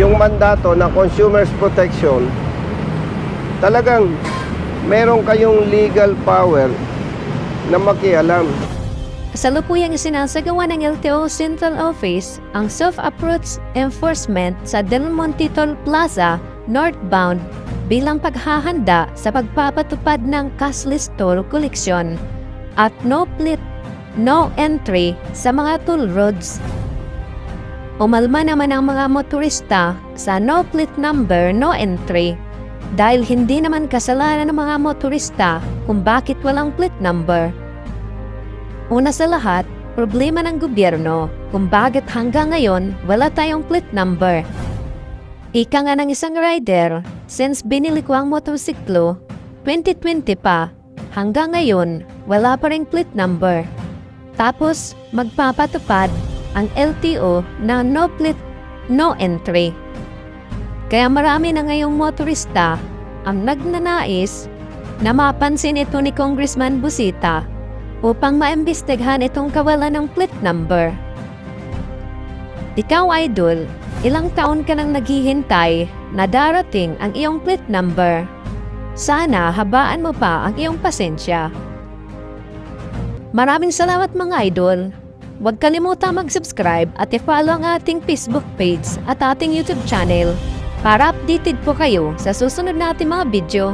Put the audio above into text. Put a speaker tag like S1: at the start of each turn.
S1: yung mandato ng Consumers Protection, talagang meron kayong legal power na makialam.
S2: Kasalukuyang isinasagawa ng LTO Central Office ang self-approach enforcement sa Del Monte Plaza northbound bilang paghahanda sa pagpapatupad ng cashless toll collection at no plate, no entry sa mga toll roads. Umalma naman ang mga motorista sa no plate number, no entry dahil hindi naman kasalanan ng mga motorista kung bakit walang plate number. Una sa lahat, problema ng gobyerno kung bakit hanggang ngayon wala tayong plate number. Ika nga ng isang rider, since binili ko ang motorsiklo, 2020 pa, hanggang ngayon wala pa ring plate number. Tapos magpapatupad ang LTO na no plate, no entry. Kaya marami na ngayong motorista ang nagnanais na mapansin ito ni Congressman Busita upang maimbestigahan itong kawalan ng plate number. Ikaw, idol, ilang taon ka nang naghihintay na darating ang iyong plate number. Sana habaan mo pa ang iyong pasensya. Maraming salamat mga idol. Huwag kalimutan mag-subscribe at i-follow ang ating Facebook page at ating YouTube channel para updated po kayo sa susunod nating mga video.